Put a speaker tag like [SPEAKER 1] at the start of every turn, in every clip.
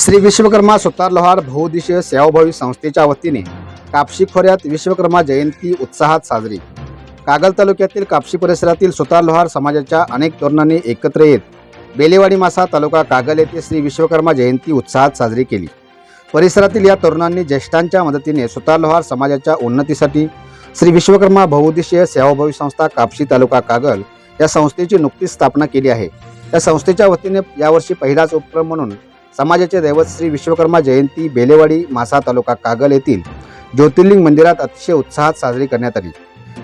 [SPEAKER 1] श्री विश्वकर्मा सुतार लोहार बहुउद्देशीय सेवाभावी संस्थेच्या वतीने कापशी खोऱ्यात विश्वकर्मा जयंती उत्साहात साजरी. कागल तालुक्यातील कापशी परिसरातील सुतार लोहार समाजाच्या अनेक तरुणांनी एकत्र येत बेलेवाडी मासा तालुका कागल येथे श्री विश्वकर्मा जयंती उत्साहात साजरी केली. परिसरातील या तरुणांनी ज्येष्ठांच्या मदतीने सुतार लोहार समाजाच्या उन्नतीसाठी श्री विश्वकर्मा बहुउद्देशीय सेवाभावी संस्था कापशी तालुका कागल या संस्थेची नुकतीच स्थापना केली आहे. या संस्थेच्या वतीने यावर्षी पहिलाच उपक्रम म्हणून समाजाचे दैवत श्री विश्वकर्मा जयंती बेलेवाडी मासा तालुका कागल येथील ज्योतिर्लिंग मंदिरात अतिशय उत्साहात साजरी करण्यात आली.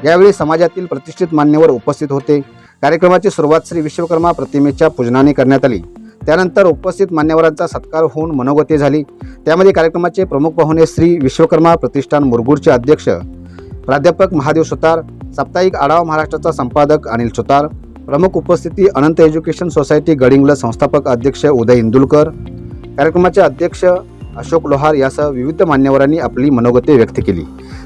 [SPEAKER 1] यावेळी समाजातील प्रतिष्ठित मान्यवर उपस्थित होते. कार्यक्रमाची सुरुवात श्री विश्वकर्मा प्रतिमेच्या पूजनाने करण्यात आली. त्यानंतर उपस्थित मान्यवरांचा सत्कार होऊन मनोगती झाली. त्यामध्ये कार्यक्रमाचे प्रमुख पाहुणे श्री विश्वकर्मा प्रतिष्ठान मुरगूरचे अध्यक्ष प्राध्यापक महादेव सुतार साप्ताहिक आढावा महाराष्ट्राचा संपादक अनिल सुतार प्रमुख उपस्थिती अनंत एज्युकेशन सोसायटी गडिंग्ल संस्थापक अध्यक्ष उदय इंदुलकर कार्यक्रमाचे अध्यक्ष अशोक लोहार यासह विविध मान्यवरांनी आपली मनोगते व्यक्त केली.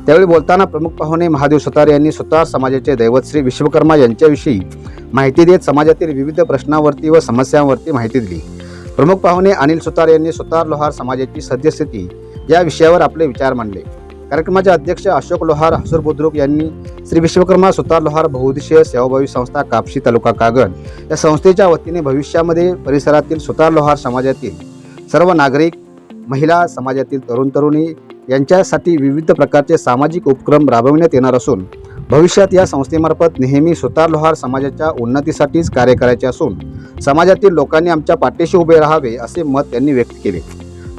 [SPEAKER 1] त्यावेळी बोलताना प्रमुख पाहुणे महादेव सुतार यांनी सुतार समाजाचे दैवत श्री विश्वकर्मा यांच्याविषयी माहिती देत समाजातील विविध प्रश्नांवरती व समस्यांवरती माहिती दिली. प्रमुख पाहुणे अनिल सुतार यांनी सुतार लोहार समाजाची सद्यस्थिती या विषयावर आपले विचार मांडले. कार्यक्रमाचे अध्यक्ष अशोक लोहार हसूर बुद्रुक यांनी श्री विश्वकर्मा सुतार लोहार बहुउद्देशीय सेवाभावी संस्था कापशी तालुका कागल या संस्थेच्या वतीने भविष्यामध्ये परिसरातील सुतार लोहार समाजातील सर्व नागरिक महिला समाजातील तरुण तरुणी यांच्यासाठी विविध प्रकारचे सामाजिक उपक्रम राबविण्यात येणार असून भविष्यात या संस्थेमार्फत नेहमी सुतार लोहार समाजाच्या उन्नतीसाठीच कार्य करायचे असून समाजातील लोकांनी आमच्या पाठीशी उभे राहावे असे मत त्यांनी व्यक्त केले.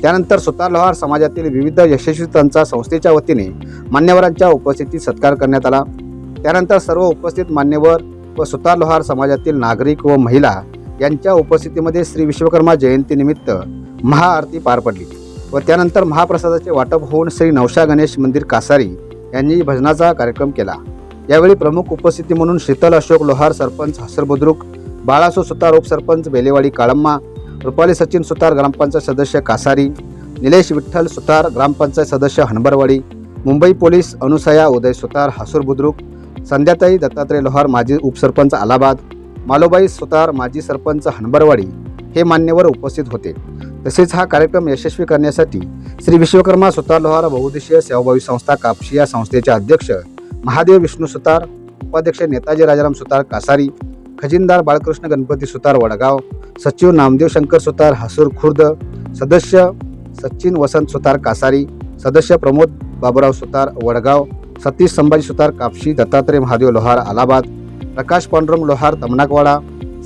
[SPEAKER 1] त्यानंतर सुतार लोहार समाजातील विविध यशस्वीतांचा संस्थेच्या वतीने मान्यवरांच्या उपस्थितीत सत्कार करण्यात आला. त्यानंतर सर्व उपस्थित मान्यवर व सुतार लोहार समाजातील नागरिक व महिला यांच्या उपस्थितीमध्ये श्री विश्वकर्मा जयंतीनिमित्त महाआरती पार पडली. व त्यानंतर महाप्रसादाचे वाटप होऊन श्री नवशा गणेश मंदिर कासारी यांनी भजनाचा कार्यक्रम केला. यावेळी प्रमुख उपस्थिती म्हणून शीतल अशोक लोहार सरपंच हसर बुद्रुक बाळासो सुतार उपसरपंच बेलेवाडी काळम्मा रुपाली सचिन सुतार ग्रामपंचायत सदस्य कासारी निलेश विठ्ठल सुतार ग्रामपंचायत सदस्य हनबरवाडी मुंबई पोलीस अनुसया उदय सुतार हसूर बुद्रुक संध्याताई दत्तात्रय लोहार माजी उपसरपंच अलाहाबाद मालोबाई सुतार माजी सरपंच हनबरवाडी हे मान्यवर उपस्थित होते. तसेच हा कार्यक्रम यशस्वी करण्यासाठी श्री विश्वकर्मा सुतार लोहार बहुउद्देशीय सेवाभावी संस्था कापशी या संस्थेचे अध्यक्ष महादेव विष्णू सुतार उपाध्यक्ष नेताजी राजाराम सुतार कासारी खजिनदार बाळकृष्ण गणपती सुतार वडगाव सचिव नामदेव शंकर सुतार हसूर खुर्द सदस्य सचिन वसंत सुतार कासारी सदस्य प्रमोद बाबुराव सुतार वडगाव सतीश संभाजी सुतार कापशी दत्तात्रय महादेव लोहार अलाहाबाद प्रकाश पांडुरंग लोहार तमनाकवाडा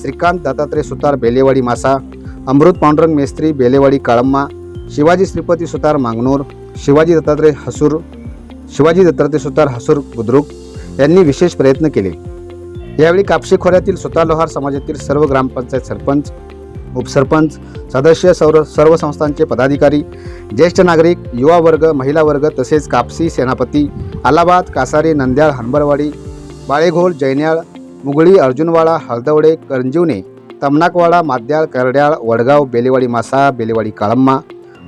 [SPEAKER 1] श्रीकांत दत्तात्रय सुतार बेलेवाडी मासा अमृत पांडुरंग मेस्त्री बेलेवाडी काळम्मा शिवाजी श्रीपती सुतार मांगनूर शिवाजी दत्तात्रय हसूर शिवाजी दत्तात्रय सुतार हसूर बुद्रुक यांनी विशेष प्रयत्न केले. यावेळी कापशी खोऱ्यातील सुतार लोहार समाजातील सर्व ग्रामपंचायत सरपंच उपसरपंच सदस्य सर्व सर्व संस्थांचे पदाधिकारी ज्येष्ठ नागरिक युवा वर्ग महिला वर्ग तसेच कापसी सेनापती अलाहाबाद कासारी नंद्याळ हनबरवाडी बाळेघोल जैन्याळ मुगळी अर्जुनवाडा हळदवडे करंजीवणे तमनाकवाडा माद्याळ करड्याळ वडगाव बेलेवाडी मासा बेलेवाडी काळम्मा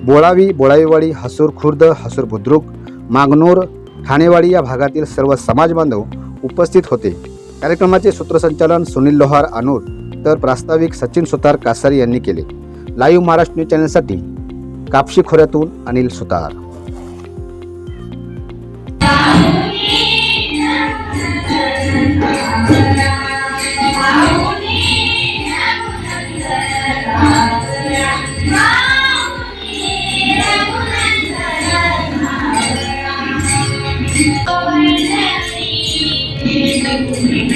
[SPEAKER 1] बोळावी बोळावीवाडी हसूर खुर्द हसूर बुद्रुक मागनूर ठाणेवाडी या भागातील सर्व समाज बांधव उपस्थित होते कार्यक्रमाचे सूत्रसंचालन सुनील लोहार अनूर तर प्रास्ताविक सचिन सुतार कासारी यांनी केले लाईव्ह महाराष्ट्र न्यूज चॅनलसाठी कापशी खोऱ्यातून अनिल सुतार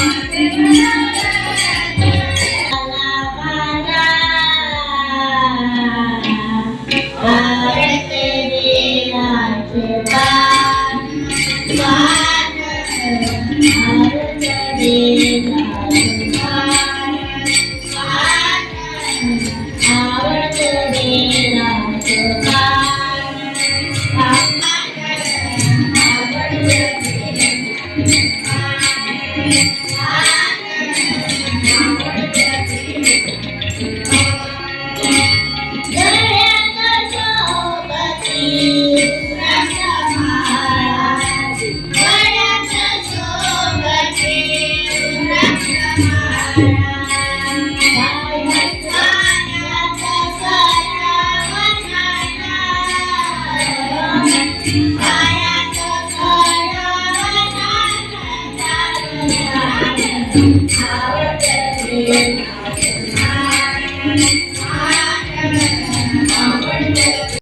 [SPEAKER 2] Yeah.